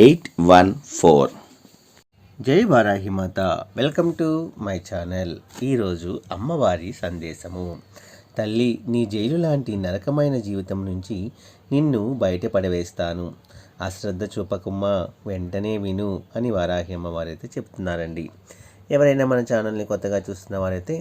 eight one four. Jai Varahi Mata. Welcome to my channel. ఈరోజు అమ్మవారి సందేశము. తల్లి నీ జైలు లాంటి నరకమైన జీవితం నుంచి నిన్ను బయటపడవేస్తాను అశ్రద్ధ చూపకుమ్మా వెంటనే విను అని వారాహి అమ్మవారైతే చెప్తున్నారండి. ఎవరైనా మన ఛానల్ని కొత్తగా చూస్తున్న వారైతే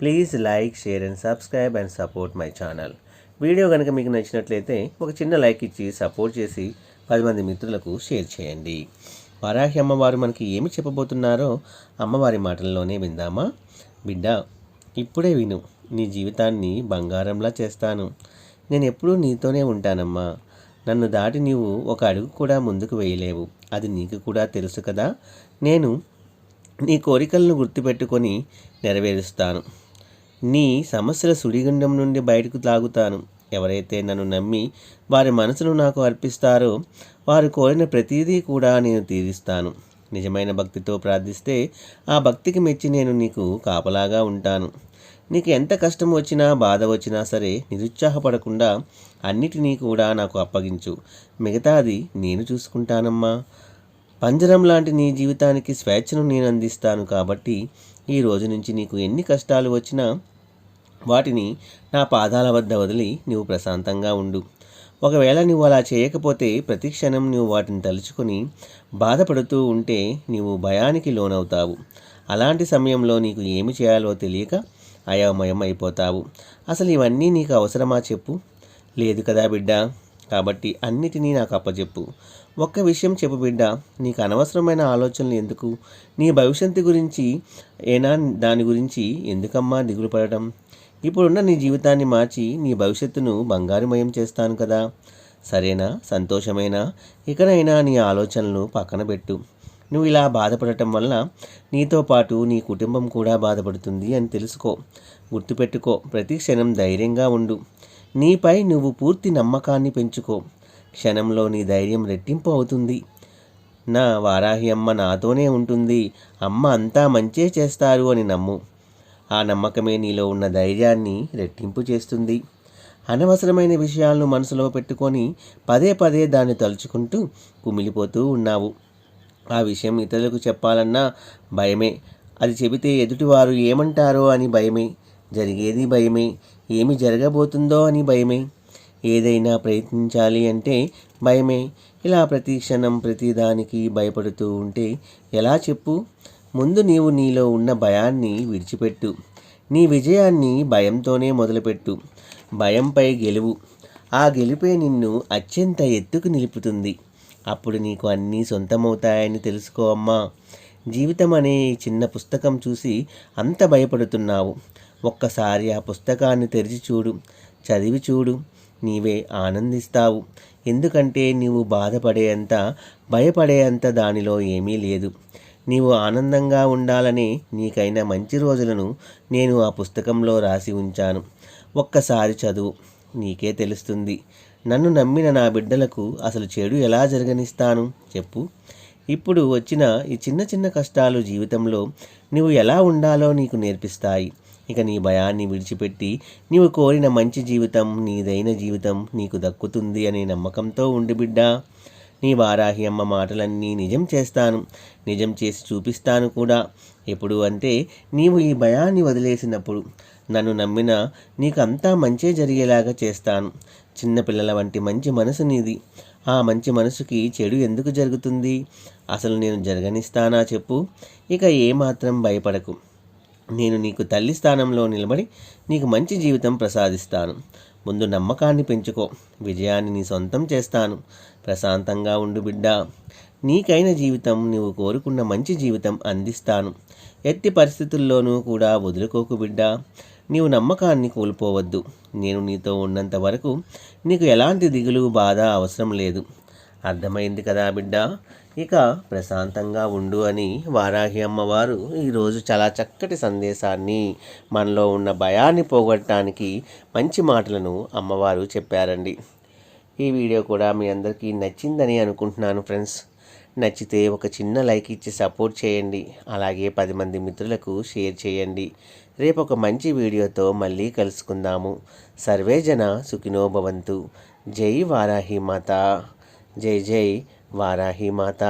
please like share and subscribe and support my channel. Video కనుక మీకు నచ్చినట్లయితే ఒక చిన్న లైక్ ఇచ్చి సపోర్ట్ చేసి పది మంది మిత్రులకు షేర్ చేయండి. వారాహి అమ్మవారు మనకి ఏమి చెప్పబోతున్నారో అమ్మవారి మాటల్లోనే విందామా? బిడ్డ ఇప్పుడే విను. నీ జీవితాన్ని బంగారంలా చేస్తాను. నేను ఎప్పుడూ నీతోనే ఉంటానమ్మా. నన్ను దాటి నీవు ఒక అడుగు కూడా ముందుకు వేయలేవు. అది నీకు కూడా తెలుసు కదా. నేను నీ కోరికలను గుర్తుపెట్టుకొని నెరవేరుస్తాను. నీ సమస్యల సుడిగుండం నుండి బయటకు తాగుతాను ఎవరైతే నన్ను నమ్మి వారి మనసును నాకు అర్పిస్తారో వారు కోరిన ప్రతిదీ కూడా నేను తీరుస్తాను. నిజమైన భక్తితో ప్రార్థిస్తే ఆ భక్తికి మెచ్చి నేను నీకు కాపలాగా ఉంటాను. నీకు ఎంత కష్టం వచ్చినా బాధ వచ్చినా సరే నిరుత్సాహపడకుండా అన్నిటినీ కూడా నాకు అప్పగించు. మిగతాది నేను చూసుకుంటానమ్మా. పంజరం లాంటి నీ జీవితానికి స్వేచ్ఛను నేను అందిస్తాను కాబట్టి ఈ రోజు నుంచి నీకు ఎన్ని కష్టాలు వచ్చినా వాటిని నా పాదాల వద్ద వదిలి నువ్వు ప్రశాంతంగా ఉండు. ఒకవేళ నువ్వు అలా చేయకపోతే ప్రతి క్షణం నువ్వు వాటిని తలుచుకొని బాధపడుతూ ఉంటే నీవు భయానికి లోనవుతావు. అలాంటి సమయంలో నీకు ఏమి చేయాలో తెలియక అయోమయం అయిపోతావు. అసలు ఇవన్నీ నీకు అవసరమా చెప్పు. లేదు కదా బిడ్డ. కాబట్టి అన్నిటినీ నాకు అప్పచెప్పు ఒక్క విషయం చెప్పు బిడ్డ. నీకు అనవసరమైన ఆలోచనలు ఎందుకు? నీ భవిష్యత్తు గురించి ఏనా దాని గురించి ఎందుకమ్మా దిగులు పడటం? ఇప్పుడున్న నీ జీవితాన్ని మార్చి నీ భవిష్యత్తును బంగారుమయం చేస్తాను కదా. సరేనా? సంతోషమైనా? ఇకనైనా నీ ఆలోచనలు పక్కన పెట్టు. నువ్వు ఇలా బాధపడటం వల్ల నీతో పాటు నీ కుటుంబం కూడా బాధపడుతుంది అని తెలుసుకో. గుర్తుపెట్టుకో ప్రతి క్షణం ధైర్యంగా ఉండు. నీపై నువ్వు పూర్తి నమ్మకాన్ని పెంచుకో. క్షణంలో నీ ధైర్యం రెట్టింపు అవుతుంది. నా వారాహి అమ్మ నాతోనే ఉంటుంది. అమ్మ అంతా మంచే చేస్తారు అని నమ్ము. ఆ నమ్మకమే నీలో ఉన్న ధైర్యాన్ని రెట్టింపు చేస్తుంది. అనవసరమైన విషయాలను మనసులో పెట్టుకొని పదే పదే దాన్ని తలుచుకుంటూ కుమిలిపోతూ ఉన్నావు. ఆ విషయం ఇతరులకు చెప్పాలన్నా భయమే. అది చెబితే ఎదుటివారు ఏమంటారో అని భయమే. జరిగేది భయమే. ఏమి జరగబోతుందో అని భయమే. ఏదైనా ప్రయత్నించాలి అంటే భయమే. ఇలా ప్రతి క్షణం ప్రతిదానికి భయపడుతూ ఉంటే ఎలా చెప్పు? ముందు నీవు నీలో ఉన్న భయాన్ని విడిచిపెట్టు. నీ విజయాన్ని భయంతోనే మొదలుపెట్టు. భయంపై గెలువు. ఆ గెలుపే నిన్ను అత్యంత ఎత్తుకు నిలుపుతుంది. అప్పుడు నీకు అన్నీ సొంతమవుతాయని తెలుసుకో అమ్మా. జీవితం అనే చిన్న పుస్తకం చూసి అంత భయపడుతున్నావు. ఒక్కసారి ఆ పుస్తకాన్ని తెరిచి చూడు. చదివి చూడు. నీవే ఆనందిస్తావు. ఎందుకంటే నీవు బాధపడేంత భయపడేంత దానిలో ఏమీ లేదు. నీవు ఆనందంగా ఉండాలని నీకైన మంచి రోజులను నేను ఆ పుస్తకంలో రాసి ఉంచాను. ఒక్కసారి చదువు. నీకే తెలుస్తుంది. నన్ను నమ్మిన నా బిడ్డలకు అసలు చెడు ఎలా జరగనిస్తాను? చెప్పు. ఇప్పుడు వచ్చిన ఈ చిన్న చిన్న కష్టాలు జీవితంలో నువ్వు ఎలా ఉండాలో నీకు నేర్పిస్తాయి. ఇక నీ భయాన్ని విడిచిపెట్టి నీవు కోరిన మంచి జీవితం నీదైన జీవితం నీకు దక్కుతుంది అనే నమ్మకంతో ఉండి బిడ్డా. నీ వారాహి అమ్మ మాటలన్నీ నిజం చేస్తాను. నిజం చేసి చూపిస్తాను కూడా. ఎప్పుడు అంటే నీవు ఈ భయాన్ని వదిలేసినప్పుడు. నన్ను నమ్మిన నీకు అంతా మంచే జరిగేలాగా చేస్తాను. చిన్నపిల్లల వంటి మంచి మనసు నీది. ఆ మంచి మనసుకి చెడు ఎందుకు జరుగుతుంది? అసలు నేను జరగనిస్తానా చెప్పు. ఇక ఏమాత్రం భయపడకు. నేను నీకు తల్లి స్థానంలో నిలబడి నీకు మంచి జీవితం ప్రసాదిస్తాను. ముందు నమ్మకాన్ని పెంచుకో. విజయాన్ని నీ సొంతం చేస్తాను. ప్రశాంతంగా ఉండు బిడ్డ. నీకైన జీవితం నువ్వు కోరుకున్న మంచి జీవితం అందిస్తాను. ఎట్టి పరిస్థితుల్లోనూ కూడా వదులుకోకు బిడ్డ. నీవు నమ్మకాన్ని కోల్పోవద్దు. నేను నీతో ఉన్నంత వరకు నీకు ఎలాంటి దిగులు బాధ అవసరం లేదు. అర్థమైంది కదా బిడ్డ? ఇక ప్రశాంతంగా ఉండు అని వారాహి అమ్మవారు ఈరోజు చాలా చక్కటి సందేశాన్ని మనలో ఉన్న భయాన్ని పోగొట్టడానికి మంచి మాటలను అమ్మవారు చెప్పారండి. ఈ వీడియో కూడా మీ అందరికీ నచ్చిందని అనుకుంటున్నాను ఫ్రెండ్స్. నచ్చితే ఒక చిన్న లైక్ ఇచ్చి సపోర్ట్ చేయండి. అలాగే పది మంది మిత్రులకు షేర్ చేయండి. రేపు ఒక మంచి వీడియోతో మళ్ళీ కలుసుకుందాము. సర్వేజన సుఖినో భవంతు. జై వారాహి మాత. జై జై వారాహి మాత